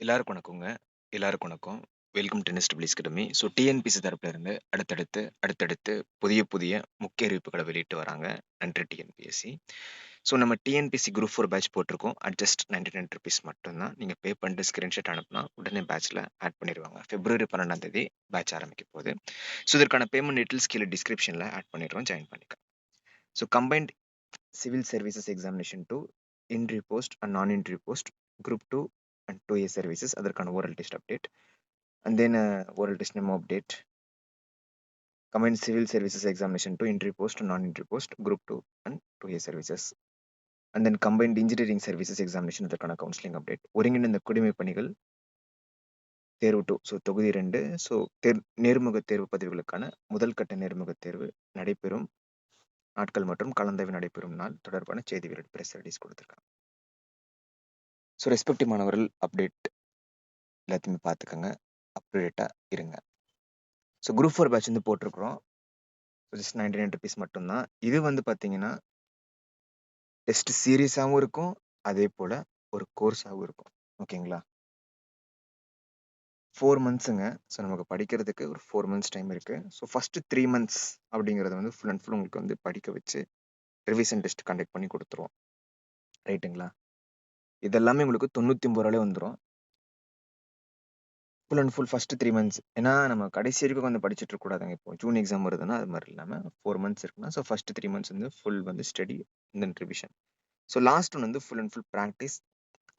எல்லாருக்கும் வணக்கங்க. எல்லாருக்கும் வணக்கம். Welcome to NSW academy. So TNPSC தரப்புல இருந்து அடுத்தடுத்து, அடுத்தடுத்து புதிய புதிய முக்கிய அறிவிப்புகளை வெளியிட்டு வராங்க. நன்றி டிஎன்பிஎஸ்சி. ஸோ நம்ம டிஎன்பிசி குரூப் ஃபோர் பேட்ச் போட்டிருக்கோம். அட் ஜஸ்ட் ₹99 மட்டும் தான். நீங்கள் பே பண்ணிட்டு ஸ்க்ரீன்ஷாட் அனுப்புனா, உடனே பேட்ச்சில் ஆட் பண்ணிடுவாங்க பிப்ரவரி 12ஆம் தேதி பேட்ச் ஆரம்பிக்க போகுது. ஸோ இதற்கான பேமெண்ட் டீட்டெயில்ஸ் கீழே டிஸ்கிரிப்ஷனில் ஆட் பண்ணிடுறோம். ஜாயின் பண்ணிக்கலாம் so combined civil services examination two interview post and non interview post group two and 2ஏ services அதற்கான oral test update and then oral test memo update comment civil services examination two interview post non interview post group two and two 2ஏ services and then combined engineering services examination அதற்கான counselling update ஒருங்கிணைந்த குடிமை பணிகள் தேர்வு two so தொகுதி ரெண்டு so தேர் நேர்முக தேர்வு பதிவுகளுக்கான முதல் கட்ட நேர்முக தேர்வு நடைபெறும். நாட்கள் மற்றும் கலந்தவை நடைபெறும் நாள் தொடர்பான செய்தி வெளியிட்டு பிரஸ் ரிலீஸ் கொடுத்துருக்காங்க. ஸோ ரெஸ்பெக்டிவ் மாணவர்கள் அப்டேட் எல்லாத்தையுமே பார்த்துக்கோங்க அப்டேட்டாக இருங்க. ஸோ குரூப் ஃபோர் பேட்ச் வந்து போட்டிருக்கிறோம். ஜஸ்ட் நைன்டி நைன் ருபீஸ் மட்டும்தான். இது வந்து பார்த்தீங்கன்னா டெஸ்ட் சீரியஸாகவும் இருக்கும். அதே போல் ஒரு கோர்ஸாகவும் இருக்கும். ஓகேங்களா? ஃபோர் மந்த்ஸுங்க ஸோ நமக்கு படிக்கிறதுக்கு ஒரு ஃபோர் மந்த்ஸ் டைம் இருக்குது ஸோ ஃபஸ்ட்டு த்ரீ மந்த்ஸ் அப்படிங்கிறத வந்து ஃபுல் அண்ட் ஃபுல் உங்களுக்கு வந்து படிக்க வச்சு ரிவிஷன் டெஸ்ட் கண்டக்ட் பண்ணி கொடுத்துருவோம். ரைட்டுங்களா இதெல்லாமே உங்களுக்கு தொண்ணூற்றி ஒம்பது ரூபாலே வந்துடும் full and full first three months ஏன்னா நம்ம கடைசி வரைக்கும் வந்து படிச்சுட்டு இருக்கக்கூடாதுங்க இப்போ ஜூன் எக்ஸாம் வருதுன்னா அது மாதிரி இல்லாமல் ஃபோர் மந்த்ஸ் இருக்குன்னா ஸோ ஃபஸ்ட்டு த்ரீ மந்த்ஸ் வந்து ஃபுல் வந்து study then revision so last one வந்து full and full practice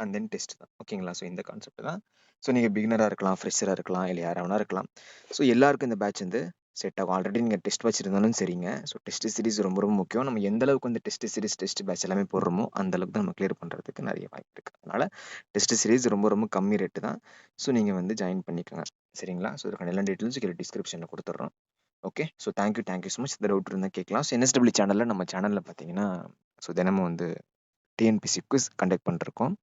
and then test தான். ஓகேங்களா ஸோ இந்த கான்செப்ட் தான். ஸோ நீங்கள் பிகினராக இருக்கலாம் ஃப்ரெஷராக இருக்கலாம் இல்லை யாராவது இருக்கலாம். ஸோ எல்லாருக்கும் இந்த பேட்ச் வந்து செட் ஆகும். ஆல்ரெடி நீங்கள் டெஸ்ட் வச்சுருந்தாலும் சரிங்க. ஸோ டெஸ்ட் சீரிஸ் ரொம்ப ரொம்ப முக்கியம். நம்ம எந்த அளவுக்கு வந்து டெஸ்ட் சீரிஸ் டெஸ்ட் பேட்ச் எல்லாமே போடுறோமோ அந்த அளவுக்கு தான் நம்ம கிளியர் பண்ணுறதுக்கு நிறைய வாய்ப்பு இருக்குது அதனால் டெஸ்ட் சீரிஸ் ரொம்ப ரொம்ப கம்மி ரேட்டு தான். ஸோ நீங்கள் வந்து ஜாயின் பண்ணிக்கோங்க. சரிங்களா? ஸோ இதுக்கான எல்லா டீட்டெயில்ஸும் கீழே டிஸ்கிரிப்ஷனில் கொடுத்துட்றோம். Okay so thank you thank you so much இந்த டவுட் இருந்தால் கேட்கலாம். ஸோ என்எஸ்டபிள்யூ சேனலில் நம்ம சேனலில் பார்த்தீங்கன்னா ஸோ தினமும் வந்து டிஎன்பிசி குவிஸ் கண்டக்ட் பண்ணிருக்கோம்.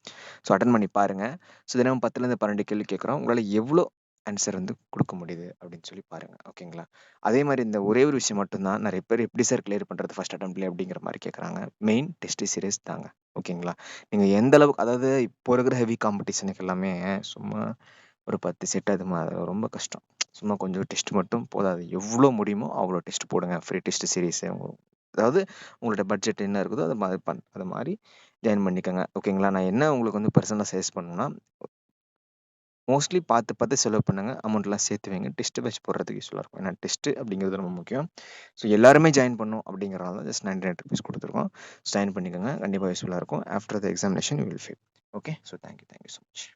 ஸோ அட்டன் பண்ணி பாருங்கள் ஸோ தினமும் பத்துலேருந்து பன்னெண்டு கேள்வி கேட்குறோம். உங்களால் எவ்வளோ ஆன்சர் வந்து கொடுக்க முடியுது அப்படின்னு சொல்லி பாருங்கள் ஓகேங்களா அதே மாதிரி இந்த ஒரே ஒரு விஷயம் மட்டும்தான் நிறைய பேர் எப்படி சார் கிளியர் பண்ணுறது ஃபஸ்ட் அட்டம்ப்ட்லேயே அப்படிங்கிற மாதிரி கேட்குறாங்க மெயின் டெஸ்ட் சீரியஸ் தாங்க. ஓகேங்களா நீங்கள் எந்த அளவுக்கு அதாவது இப்போ இருக்கிற ஹெவி காம்படிஷனுக்கு எல்லாமே சும்மா ஒரு பத்து செட் அது மாதிரி ரொம்ப கஷ்டம். சும்மா கொஞ்சம் டெஸ்ட் மட்டும் போதாது எவ்வளோ முடியுமோ அவ்வளோ டெஸ்ட் போடுங்க. ஃப்ரீ டெஸ்ட் சீரீஸ் அதாவது உங்களோட பட்ஜெட் என்ன இருக்குதோ அது மாதிரி பண் அது மாதிரி ஜாயின் பண்ணிக்கோங்க. ஓகேங்களா நான் என்ன உங்களுக்கு வந்து பர்சனலாக சஜஸ்ட் பண்ணணும்னா மோஸ்ட்லி பார்த்து பார்த்து செலவு பண்ணுங்க. அமௌண்ட்லாம் சேர்த்து வைங்க. டெஸ்ட் பேட்ச் போடுறதுக்கு யூஸ்ஃபுல்லாக இருக்கும். ஏன்னா டெஸ்ட்டு அப்படிங்கிறது ரொம்ப முக்கியம். ஸோ எல்லாருமே ஜாயின் பண்ணும் அப்படிங்கிறனால தான் ஜஸ்ட் நைன்டி நைன் ருபீஸ் கொடுத்துருக்கோம். ஜாயின் பண்ணிக்கோங்க. கண்டிப்பாக யூஸ்ஃபுல்லாக இருக்கும். After the examination will feel okay so thank you thank you so much